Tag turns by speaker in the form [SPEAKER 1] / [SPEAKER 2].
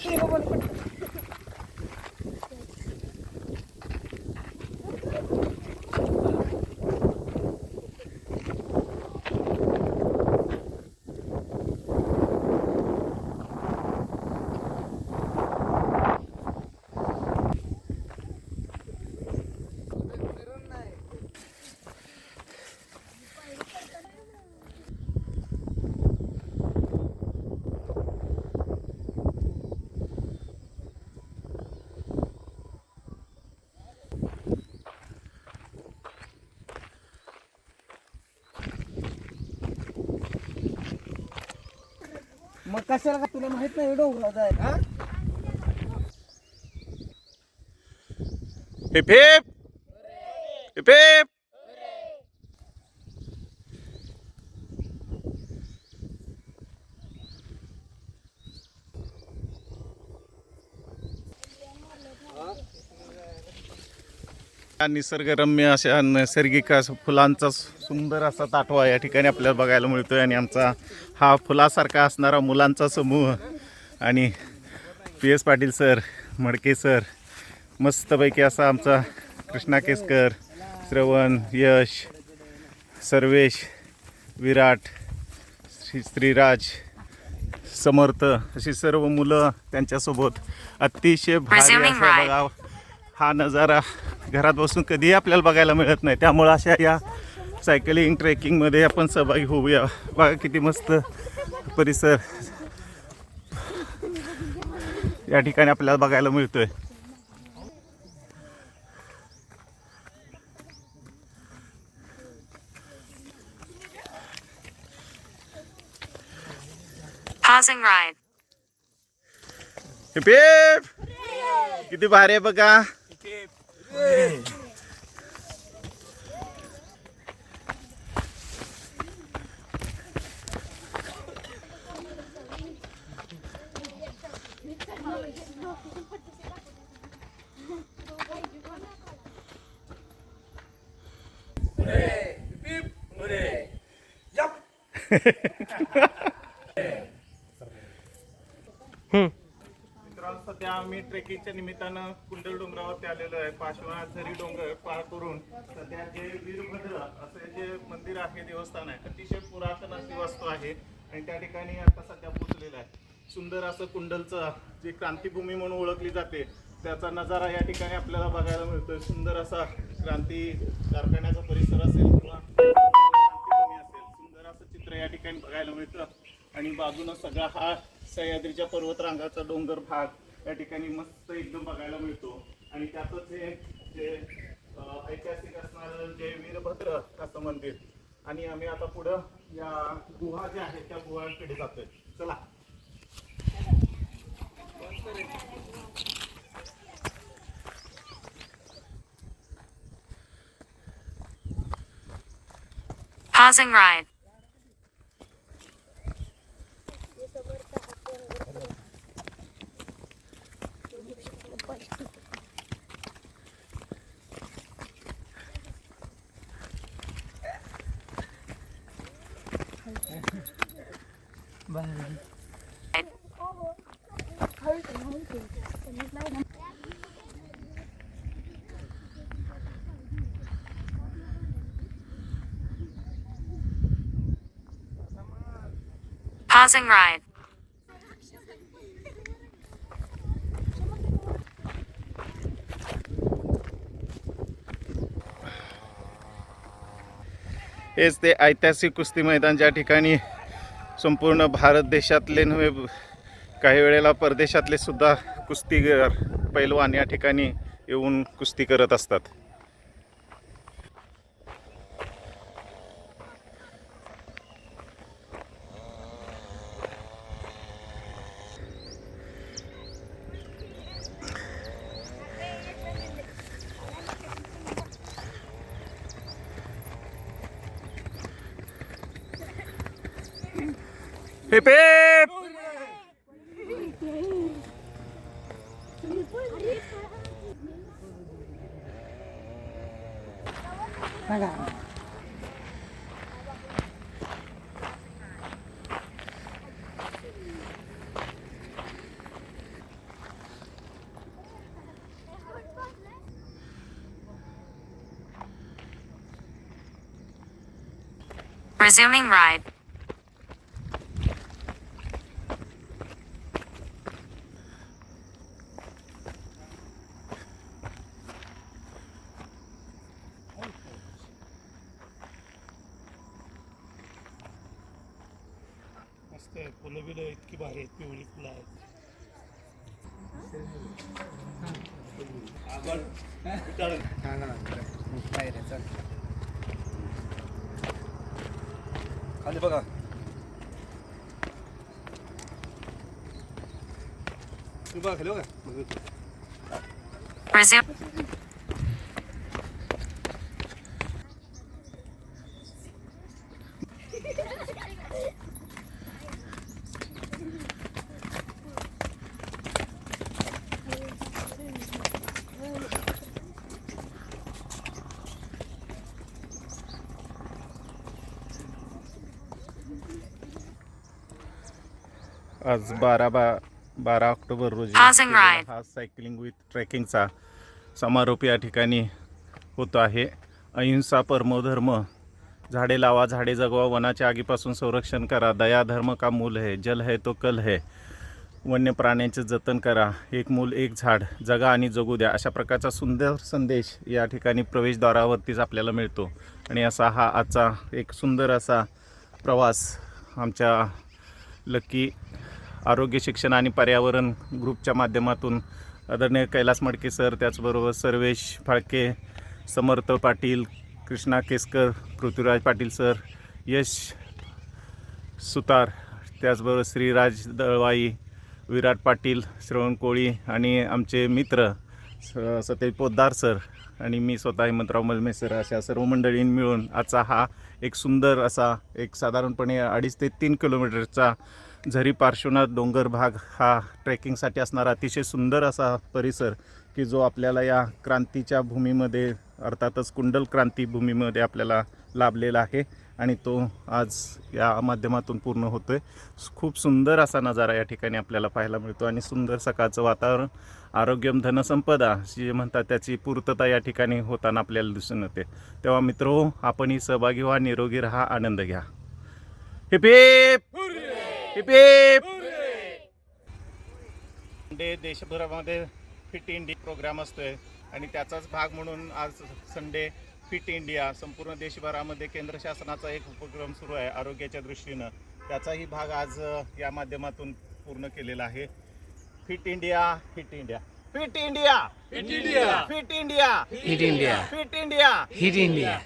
[SPEAKER 1] কি বলব कशाला का तुला माहीत नाही डोंगरात जायला हा?
[SPEAKER 2] हिप हिप निसर्गरम्य अशा नैसर्गिक फुलांचा सुंदर असा ताटवा या ठिकाणी आपल्याला बघायला मिळतोय आणि आमचा हा फुलासारखा असणारा मुलांचा समूह आणि P S Patil sir Madke sir मस्तपैकी असा आमचा कृष्णा केसकर श्रवण यश सर्वेश विराट श्री श्रीराज समर्थ अशी सर्व मुलं त्यांच्यासोबत अतिशय भारी असा
[SPEAKER 3] ride.
[SPEAKER 2] बघा हा नजारा घरात बसून कधीही आपल्याला बघायला मिळत नाही. त्यामुळं अशा या सायकलिंग ट्रेकिंगमध्ये आपण सहभागी होऊया. बघा किती मस्त परिसर या ठिकाणी आपल्याला बघायला मिळतोय. किती भारी आहे बघा. सध्या आम्ही ट्रेकिंगच्या निमित्तानं कुंडल डोंगरावरती आलेलो आहे. पार्श्वनाथ झरी डोंगर पार करून सध्या जे वीरभद्र असे जे मंदिर आहे देवस्थान आहे अतिशय पुरातन अशी वास्तू आहे आणि त्या ठिकाणी आता सध्या पोचलेलं आहे. सुंदर असं कुंडलचं जी क्रांतीभूमी म्हणून ओळखली जाते त्याचा नजारा या ठिकाणी आपल्याला बघायला मिळतोय. सुंदर असा क्रांती कारखान्याचा परिसर असेल ठिकाणी बघायला मिळतं. आणि बाजूनं सगळा हा सह्याद्रीच्या पर्वतरांगाचा डोंगर भाग या ठिकाणी मस्त एकदम बघायला मिळतो. आणि त्यातच हे जे ऐतिहासिक असणारं जे वीरभद्र असं मंदिर. आणि आम्ही आता पुढं या गुहा ज्या आहेत त्या गुहांकडे जातोय. चला.
[SPEAKER 3] Pausing ride. Pausing ride.
[SPEAKER 2] हेच ते ऐतिहासिक कुस्ती मैदान ज्या ठिकाणी संपूर्ण भारत देशातले नव्हे काही वेळेला परदेशातले सुद्धा कुस्तीगर पैलवान या ठिकाणी येऊन कुस्ती करत असतात. Hip
[SPEAKER 1] hip!
[SPEAKER 3] Resuming ride.
[SPEAKER 4] मस्त आहे फुलं बिलं इतकी भारी आहेत पिवळी फुलं आहेत.
[SPEAKER 1] खाली बघा. बघा खाली बघा.
[SPEAKER 2] आज बारा बा बारा ऑक्टोबर रोजी. हा सायकलिंग विथ ट्रेकिंगचा समारोप या ठिकाणी होतो आहे. अहिंसा परमोधर्म झाडे लावा झाडे जगवा वनाच्या आगीपासून संरक्षण करा दया धर्म का मूल है जल है तो कल है. वन्य प्राण्यांचे जतन करा एक मूल एक झाड जगा आणि जगू द्या. अशा प्रकारचा सुंदर संदेश या ठिकाणी प्रवेशद्वारावरतीच आपल्याला मिळतो. आणि असा हा आजचा एक सुंदर असा प्रवास आमच्या लकी आरोग्य शिक्षण आणि पर्यावरण ग्रुपच्या माध्यमातून आदरणीय कैलास मडके सर त्याचबरोबर सर्वेश फाळके समर्थ पाटील कृष्णा केसकर पृथ्वीराज पाटील सर यश सुतार त्याचबरोबर श्रीराज दळवाई विराट पाटील श्रवण कोळी आणि आमचे मित्र स- सतेज पोद्दार सर आणि मी स्वतः हेमंतराव मलमे सर अशा सर्व मंडळींनी मिळून आजचा हा एक सुंदर असा एक साधारणपणे अडीच ते तीन किलोमीटरचा झरी पार्श्वनाथ डोंगर भाग हा ट्रेकिंगसाठी असणारा अतिशय सुंदर असा परिसर की जो आपल्याला या क्रांतीच्या भूमीमध्ये अर्थातच कुंडल क्रांती भूमीमध्ये आपल्याला लाभलेला आहे आणि तो आज या माध्यमातून पूर्ण होतो आहे खूप सुंदर असा नजारा या ठिकाणी आपल्याला पाहायला मिळतो आणि सुंदर सकाळचं वातावरण आरोग्यम धनसंपदा जे म्हणतात त्याची पूर्तता या ठिकाणी होताना आपल्याला दिसून येते. तेव्हा मित्रो आपणही सहभागी व्हा निरोगी राहा आनंद घ्या. हे हिप हिप हिप संडे देशभरामध्ये फिट इंडिया प्रोग्राम असतोय. आणि त्याचाच भाग म्हणून आज संडे फिट इंडिया संपूर्ण देशभरामध्ये केंद्र शासनाचा एक उपक्रम सुरू आहे आरोग्याच्या दृष्टीनं. त्याचाही भाग आज या माध्यमातून पूर्ण केलेला आहे. Fit India fit India fit India fit India fit India
[SPEAKER 1] hit India
[SPEAKER 2] fit India
[SPEAKER 1] hit India